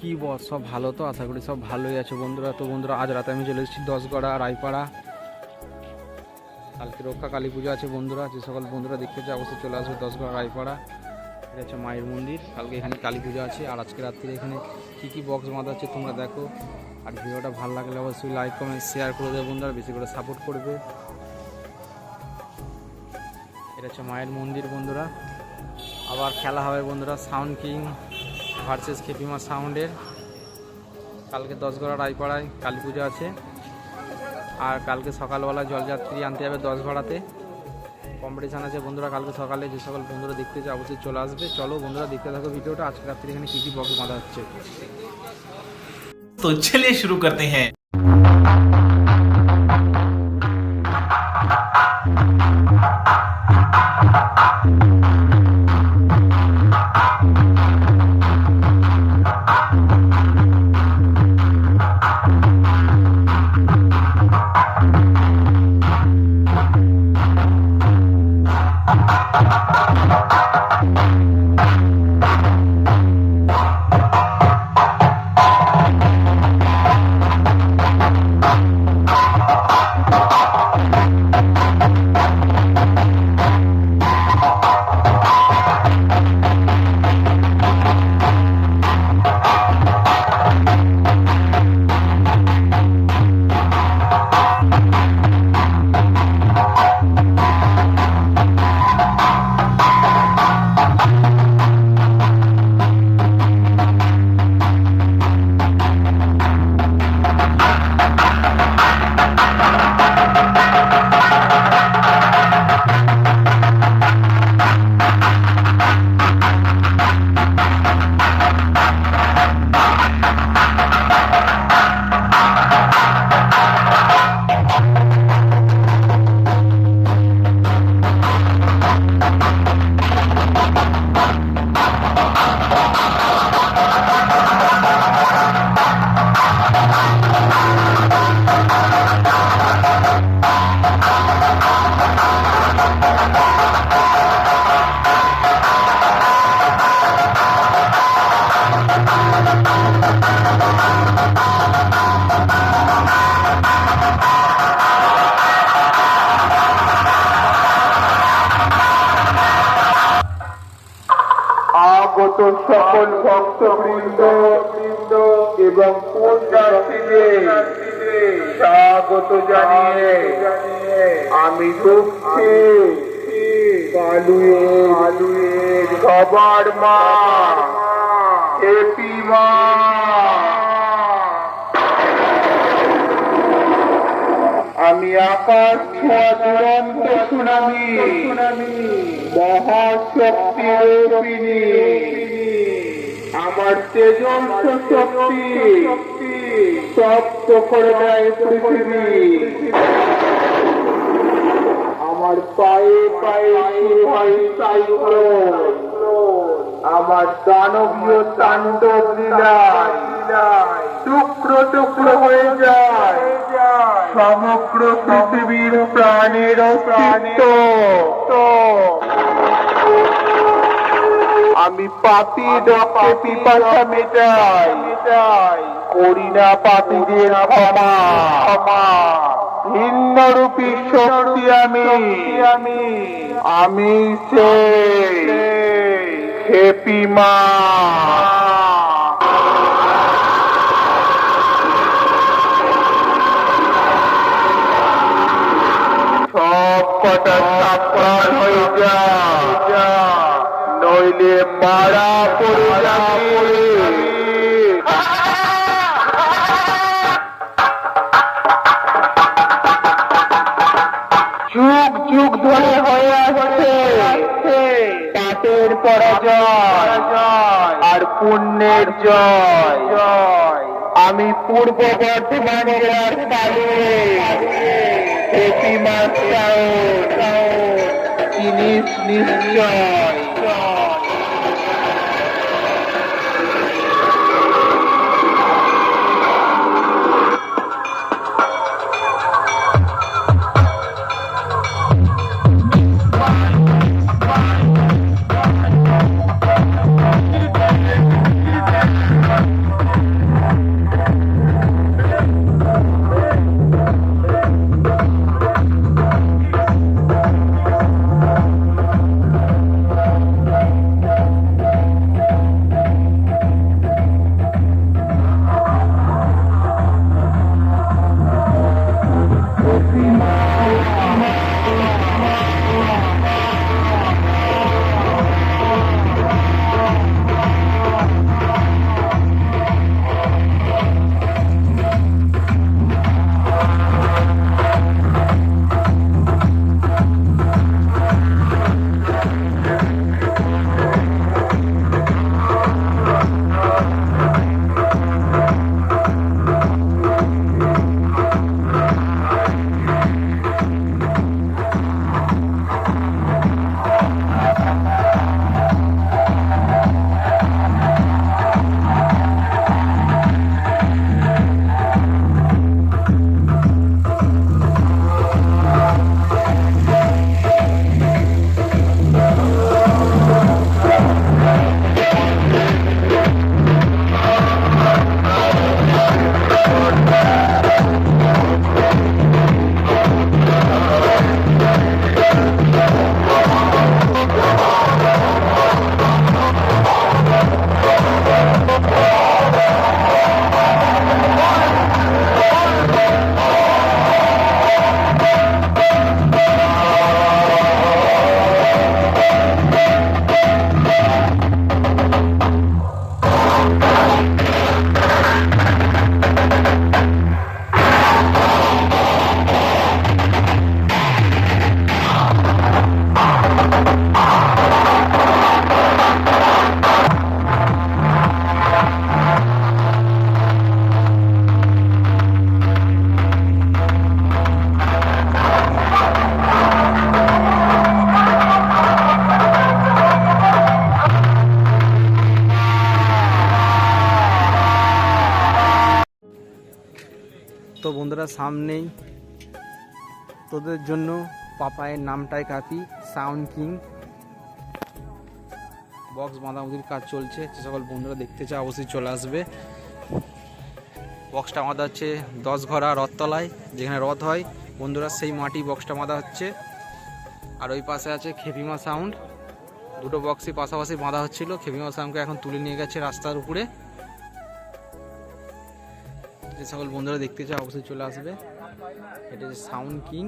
কি বস, সব ভালো তো? আশা করি সব ভালোই আছে বন্ধুরা। তো বন্ধুরা, আজ রাতে আমি চলে এসেছি দশগড়া, রায়পাড়া। কালকে রক্ষা কালী পুজো আছে বন্ধুরা, যে সকল বন্ধুরা দেখতে চায় অবশ্যই চলে আসবে দশগড়া, রায়পাড়া। এটা হচ্ছে মায়ের মন্দির। কালকে এখানে কালী পুজো আছে। আর আজকে রাত্রে এখানে কী কী বক্স বাঁধা আছে তোমরা দেখো। আর ভিডিওটা ভালো লাগলে অবশ্যই লাইক কমেন্ট শেয়ার করে দেবে বন্ধুরা বেশি করে সাপোর্ট করবে। এটা হচ্ছে মায়ের মন্দির বন্ধুরা। আবার খেলা হবে বন্ধুরা সাউন্ড কিং ভার্সেস খেপিমা সাউন্ডের কালকে দশগড়া রায়পাড়ায় কালী পুজো আছে। আর কালকে সকালবেলা জলযাত্রী আনতে যাবে দশগড়াতে। কম্পিটিশান আছে বন্ধুরা, কালকে সকালে যে সকল বন্ধুরা দেখতে চায় অবশ্যই চলে আসবে। চলো বন্ধুরা, দেখতে থাকো ভিডিওটা। আজকে রাত্রি এখানে কী কী বক্স বাঁধা হচ্ছে। তো চলে শুরু করতে হ্যাঁ। সকল ভক্তবৃন্দ বৃন্দ এবং স্বাগত জানিয়ে আমি ঢুকছি আলুয়ে আলুয়ে সবার মা এপি মা। আমি আকাশ ছোঁয়া দুরন্ত সুনামি মহাশক্তি আমার তেজস্ব শক্তি সপ্ত করে দেয় পৃথিবী। আমার পায়ে পায়ে শুরু হয় সাইক্লোন। আমার দানবীয় তাণ্ডব লীলায়। টুকরো টুকরো হয়ে যায়। সমগ্র পৃথিবীর প্রাণের আমি পাপি ডকে পিপাসা মেটাই। করি না পাপীদের ক্ষমা। ক্ষমা ভিন্ন রূপী শক্তি আমি। আমি আমি সে খেপি মা। নইলে মারা পড়ে যুগ যুগ ধরে হয়ে আসছে। পাপের পরাজয় আর পুণ্যের জয়। আমি পূর্ব বর্ধমান কালে নিশ্চয়। বন্ধুরা সামনেই তোদের জন্য পাপায়ের নামটাই কাপি সাউন্ড কিং। বক্স বাঁধামুদির কাজ চলছে, যে সকল বন্ধুরা দেখতে চায় অবশ্যই চলে আসবে। বক্সটা বাঁধা হচ্ছে দশ ঘরা রথতলায়, যেখানে রথ হয়। বন্ধুরা সেই মাটি বক্সটা বাঁধা হচ্ছে। আর ওই পাশে আছে খেপিমা সাউন্ড। দুটো বক্সই পাশাপাশি বাঁধা হচ্ছিল। খেপিমা সাউন্ডকে এখন তুলে নিয়ে গেছে রাস্তার উপরে। যে সকল বন্ধুরা দেখতে চায় অবশ্যই চলে আসবে। এটা হচ্ছে সাউন্ড কিং।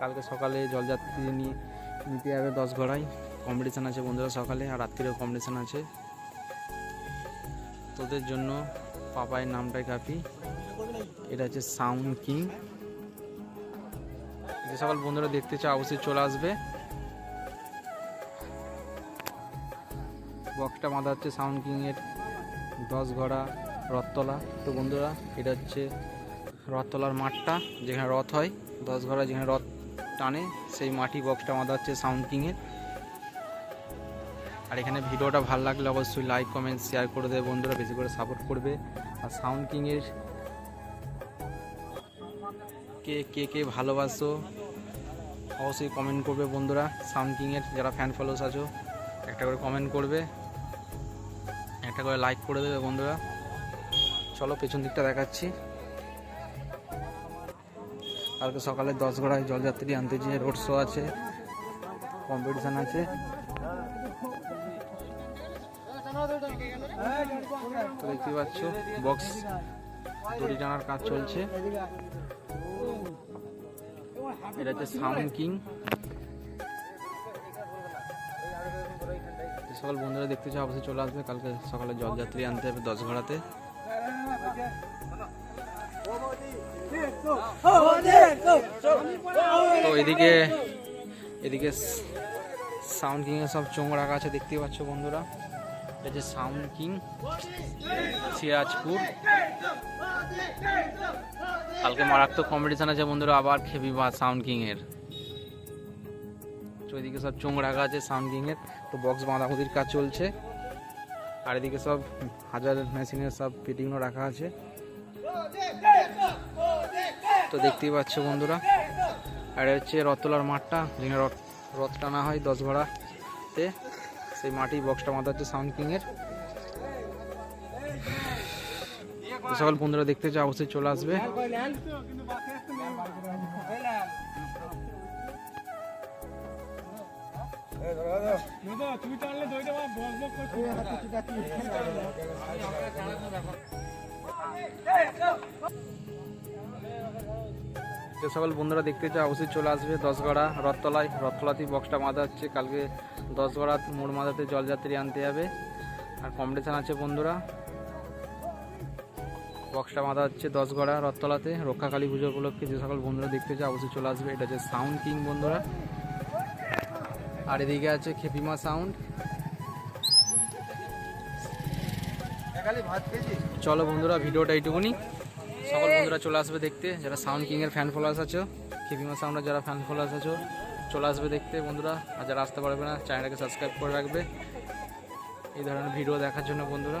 কালকে সকালে জলযাত্রী নিয়ে নিতে যাবে দশ ঘড়ায় কম্পিটিশান আছে বন্ধুরা সকালে, আর রাত্রিরেও কম্পিটিশান আছে। তোদের জন্য পাপায়ের নামটাই কাপি। এটা হচ্ছে সাউন্ড কিং। যে সকল বন্ধুরা দেখতে চায় অবশ্যই চলে আসবে। বক্সটা বাঁধা হচ্ছে সাউন্ড কিংয়ের দশ ঘোড়া রথতলা। তো বন্ধুরা, এটা হচ্ছে রথতলার মাঠটা, যেখানে রথ হয়। দশ ঘোড়া যেখানে রথ টানে, সেই মাটি বক্সটা বাঁধা হচ্ছে সাউন্ড কিংয়ের আর এখানে ভিডিওটা ভালো লাগলে অবশ্যই লাইক কমেন্ট শেয়ার করে দেবে বন্ধুরা, বেশি করে সাপোর্ট করবে। আর সাউন্ড কিংয়ের কে কে কে ভালোবাসো, অবশ্যই কমেন্ট করবে বন্ধুরা। সাউন্ড কিংয়ের যারা ফ্যান ফলোস আছো, একটা করে কমেন্ট করবে, একটা করে লাইক করে দেবে বন্ধুরা। চলো পেছন দিকটা দেখাচ্ছি। কালকে সকালে দশ ঘোড়ায় জলযাত্রী আনতে যে রোড শো আছে কম্পিটিশান আছে। দেখতে পাচ্ছ বক্স দড়ি টানার কাজ চলছে। এটা হচ্ছে সাউন্ড কিং সকল বন্ধুরা দেখতে চাও, অবশ্যই চলে আসবে। কালকে সকালে জলযাত্রী আনতে হবে দশ ঘোড়াতে তো এদিকে এদিকে সাউন্ড কিং এর সব চোঙ রাখা আছে দেখতে পাচ্ছ বন্ধুরা। এটা হচ্ছে সাউন্ড কিং সিরাজপুর। কালকে মারাত্মক কম্পিটিশন আছে বন্ধুরা, আবার খেবি বা সাউন্ড কিং এর। তো এদিকে সব চোঙ রাখা আছে সাউন্ড কিং এর। তো বক্স বাঁধাকুদির কাজ চলছে। আর এদিকে সব হাজার মেশিনের সব ফিটিংও রাখা আছে। তো দেখতেই পাচ্ছ বন্ধুরা আর হচ্ছে রথতলার মাঠটা, যেখানে রথ টানা হয় দশ ঘোড়াতে সেই মাটি বক্সটা মাথা হচ্ছে সাউন্ড কিংয়ের সকল বন্ধুরা দেখতে চাও, অবশ্যই চলে আসবে। যে সকল বন্ধুরা দেখতে চাও, অবশ্যই চলে আসবে দশগড়া রথতলায়। রথতলাতেই বক্সটা বাঁধা হচ্ছে। কালকে দশগড়া মোড় মাথাতে জলযাত্রী আনতে যাবে। আর কম্পিটিশান আছে বন্ধুরা। বক্সটা বাঁধা হচ্ছে দশগড়া রথতলাতে। রক্ষাকালী পুজো উপলক্ষে যে সকল বন্ধুরা দেখতে চাও, অবশ্যই চলে আসবে। এটা হচ্ছে সাউন্ড কিং বন্ধুরা। আর এদিকে আছে খেপিমা সাউন্ড। চলো বন্ধুরা, ভিডিওটা এইটুকুনি। সকল বন্ধুরা চলে আসবে দেখতে, যারা সাউন্ড কিংয়ের ফ্যান ফলোয়ার্স আছো, খেপিমা সাউন্ডের যারা ফ্যান ফলোয়ার্স আছো, চলে আসবে দেখতে বন্ধুরা। আর যারা আসতে পারবে না চ্যানেলটাকে সাবস্ক্রাইব করে রাখবে। এই ধরনের ভিডিও দেখার জন্য বন্ধুরা।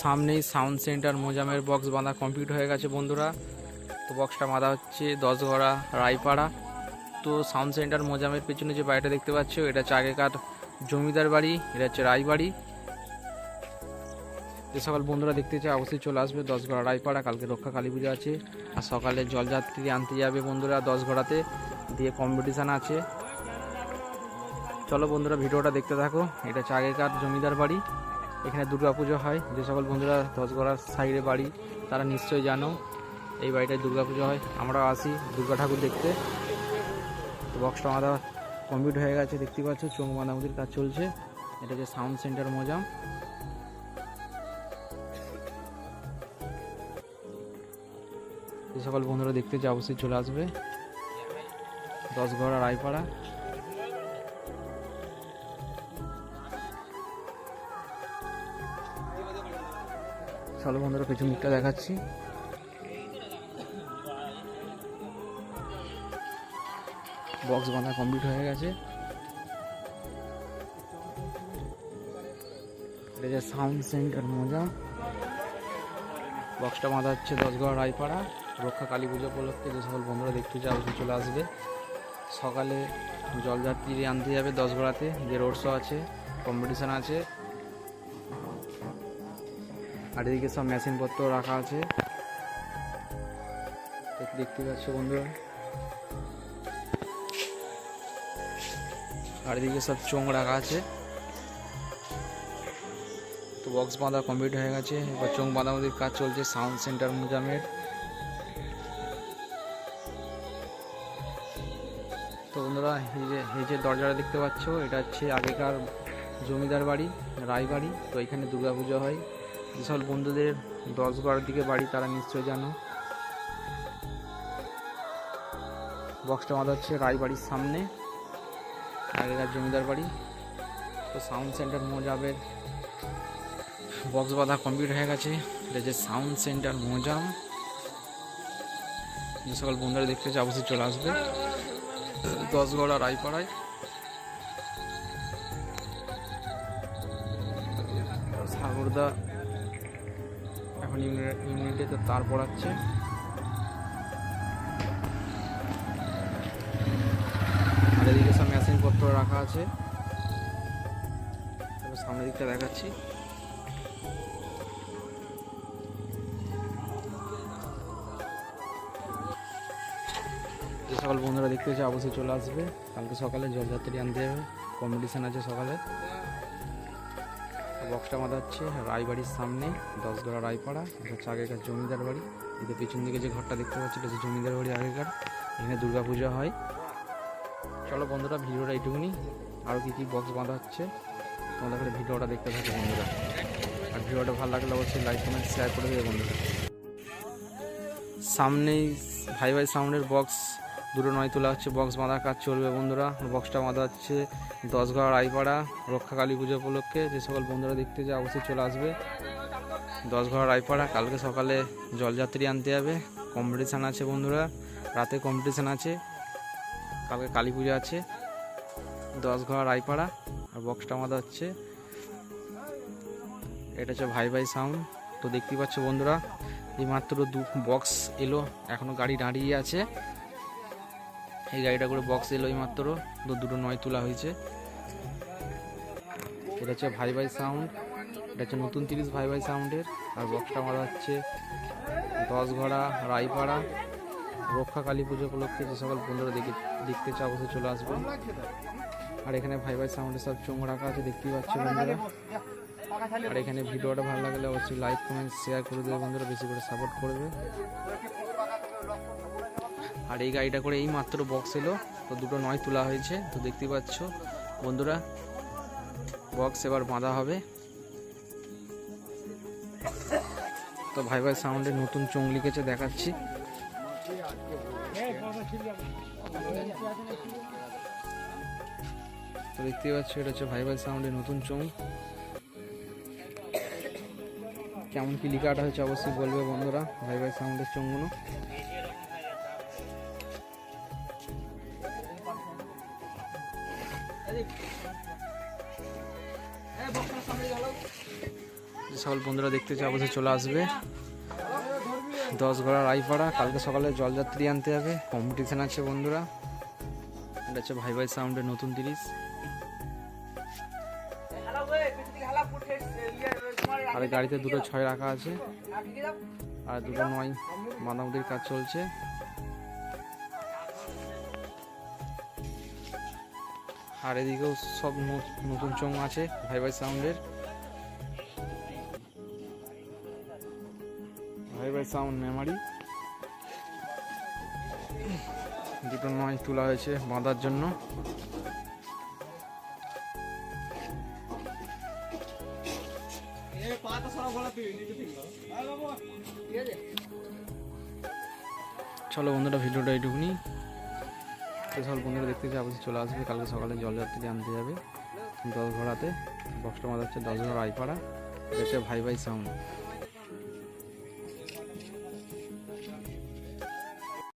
সামনেই সাউন্ড সেন্টার মোজামের বক্স বাঁধা কমপ্লিট হয়ে গেছে বন্ধুরা। তো বক্সটা বাঁধা হচ্ছে দশগড়া, রায়পাড়া। তো সাউন্ড সেন্টার মোজামের পেছনে যে বাড়িটা দেখতে পাচ্ছ, এটা হচ্ছে আগেকার জমিদার বাড়ি, এটা হচ্ছে রায়বাড়ি যে সকল বন্ধুরা দেখতে চায়, অবশ্যই চলে আসবে দশ ঘোড়া রায়পাড়া, কালকে রক্ষা কালী পুজো আছে। আর সকালে জলযাত্রী আনতে যাবে বন্ধুরা দশ ঘোড়াতে দিয়ে কম্পিটিশান আছে। চলো বন্ধুরা, ভিডিওটা দেখতে থাকো, এটা হচ্ছে আগেকার জমিদার বাড়ি। এখানে দুর্গা পুজো হয়, যে সকল বন্ধুরা দশগড়ার সাইডে বাড়ি, তারা নিশ্চয়ই জানো, এই বাড়িটায় দুর্গা পুজো হয়। আমরা আসি দুর্গা ঠাকুর দেখতে। বক্সটা আমাদের কমপ্লিট হয়ে গেছে। দেখতে পাচ্ছ চোখ বাঁধামুদির কাজ চলছে। এটা হচ্ছে সাউন্ড সেন্টার মোজাম যে সকল বন্ধুরা দেখতে চায় অবশ্যই চলে আসবে। দশ ঘর রায়পাড়া। চলো বন্ধুরা, পেছন দিকটা দেখাচ্ছি। বক্স বাঁধা কমপ্লিট হয়ে গেছে। এটা যে সাউন্ড সেন্টার, মজা। বক্সটা বাঁধা হচ্ছে দশগড় রায়পাড়া। রক্ষা কালী পুজো উপলক্ষে যে সকল বন্ধুরা দেখতে চাও চলে আসবে। সকালে জলযাত্রী আনতে যাবে দশগড়াতে, যে রোড শো আছে কম্পিটিশান আছে। আর এদিকে সব মেশিনপত্র রাখা আছে। দেখতে পাচ্ছ বন্ধুরা। আর এদিকে সব চোঙ রাখা আছে। তো বক্স বাঁধা কমপ্লিট হয়ে গেছে। এবার চোঙ বাঁধাবাঁধির কাজ চলছে সাউন্ড সেন্টার মুজামের। তো বন্ধুরা, এই যে এই যে দরজাটা দেখতে পাচ্ছ, এটা হচ্ছে আগেকার জমিদার বাড়ি রায়বাড়ি তো এখানে দুর্গাপুজো হয়। যে সকল বন্ধুদের দশ বারোর দিকে বাড়ি, তারা নিশ্চয়ই জানো। বক্সটা বাঁধা হচ্ছে রায়বাড়ির সামনে। আগেকার জমিদার বাড়ি। তো সাউন্ড সেন্টার মোজাবের বক্স বাঁধা কমপ্লিট হয়ে গেছে। এটা যে সাউন্ড সেন্টার মোজাম যে সকল বন্ধুরা দেখতে চায়, অবশ্যই চলে আসবে। দশগড়া রায়পাড়ায়। সাগরদা এখন ইউনিট ইউনিটে তো তার পড়াচ্ছে। আর এদিকে মেশিনপত্র রাখা আছে। সামনের দিকটা দেখাচ্ছি। যে সকল বন্ধুরা দেখতে চায় অবশ্যই চলে আসবে। কালকে সকালে জলযাত্রী আনতে যাবে। কম্পিটিশান আছে সকালে। বক্সটা আমাদের হচ্ছে রায়বাড়ির সামনে, দশগড়া রায়পাড়া। হচ্ছে আগেকার জমিদার বাড়ি। এদের পিছন দিকে যে ঘরটা দেখতে পাচ্ছি, এটা হচ্ছে জমিদার বাড়ি আগেকার। এখানে দুর্গা পূজা হয়। চলো বন্ধুরা, ভিডিওটা এইটুকুনি। আরও কী কী বক্স বাঁধা হচ্ছে, তোমাদের করে ভিডিওটা দেখতে থাকো বন্ধুরা। আর ভিডিওটা ভালো লাগলে অবশ্যই লাইক কমেন্ট শেয়ার করে দেবে বন্ধুরা। সামনেই ভাই ভাই সাউন্ডের বক্স দুটো নয় তোলা হচ্ছে বক্স বাঁধার কাজ চলবে বন্ধুরা। বক্সটা বাঁধা হচ্ছে দশগড় রায়পাড়া রক্ষা কালী পুজো উপলক্ষে। যে সকল বন্ধুরা দেখতে যায় অবশ্যই চলে আসবে। দশগড় রায়পাড়া কালকে সকালে জলযাত্রী আনতে যাবে। কম্পিটিশান আছে বন্ধুরা, রাতে কম্পিটিশান আছে। কালকে কালী পুজো আছে দশগড় রায়পাড়া, আর বক্সটা আমাদের হচ্ছে, এটা হচ্ছে ভাই ভাই সাউন্ড তো দেখতেই পাচ্ছ বন্ধুরা, এই মাত্র দু বক্স এলো, এখনও গাড়ি দাঁড়িয়ে আছে। এই গাড়িটা করে বক্স এলো এই মাত্র দুটো নয় তোলা হয়েছে। এটা হচ্ছে ভাই ভাই সাউন্ড এটা হচ্ছে নতুন তিরিশ ভাই ভাই সাউন্ডের আর বক্সটা মারা হচ্ছে দশ ঘোড়া রায়পাড়া রক্ষা কালী পুজো উপলক্ষে যে সকল বন্ধুরা দেখে দেখতে চাও অবশ্যই চলে আসবে আর এখানে ভাই ভাই সাউন্ডের সব চোঙ রাখা আছে, দেখতেই পাচ্ছ বন্ধুরা। আর এখানে ভিডিওটা ভালো লাগলে অবশ্যই লাইক, কমেন্ট শেয়ার করে দেবে বন্ধুরা, বেশি করে সাপোর্ট করবে। আর এই গাড়িটা করে এই মাত্র বক্স এলো, তো দুটো নয় তোলা হয়েছে, তো দেখতেই পাচ্ছ বন্ধুরা। বক্স এবার বাঁধা হবে। তো ভাই ভাই সাউন্ডের নতুন চোং লিখেছে, দেখাচ্ছি। তো দেখতেই পাচ্ছ, এটা হচ্ছে ভাই ভাই সাউন্ডের নতুন চোং কেমন কি লিখাটা হয়েছে অবশ্যই বলবে বন্ধুরা ভাই ভাই সাউন্ডের চোঙগুলো। যে সকল বন্ধুরা দেখতে চায় অবশ্যই চলে আসবে। দশ গড়া রায়পাড়া কালকে সকালে জলযাত্রী আনতে হবে কম্পিটিশান আছে বন্ধুরা। এটা হচ্ছে ভাই ভাই সাউন্ডের নতুন তিরিশ আর গাড়িতে দুটো ছয় রাখা আছে। আর দুটো নয় মানবদের কাজ চলছে। আর এদিকেও সব নতুন চোঙ আছে ভাই ভাই সাউন্ডের সাউন্ড মেমারি। দুটো নয় তোলা হয়েছে বাঁধার জন্য। চলো বন্ধুরা, ভিডিওটা এইটুকুনি। সকল বন্ধুরা দেখতে চাই অবশ্যই চলে আসবে। কালকে সকালে জল জলযাত্রী আনতে যাবে। দশ ঘোড়াতে বক্সটা মাথা হচ্ছে দশ ঘোড়া রায়পাড়া। এটা ভাই ভাই সাউন্ড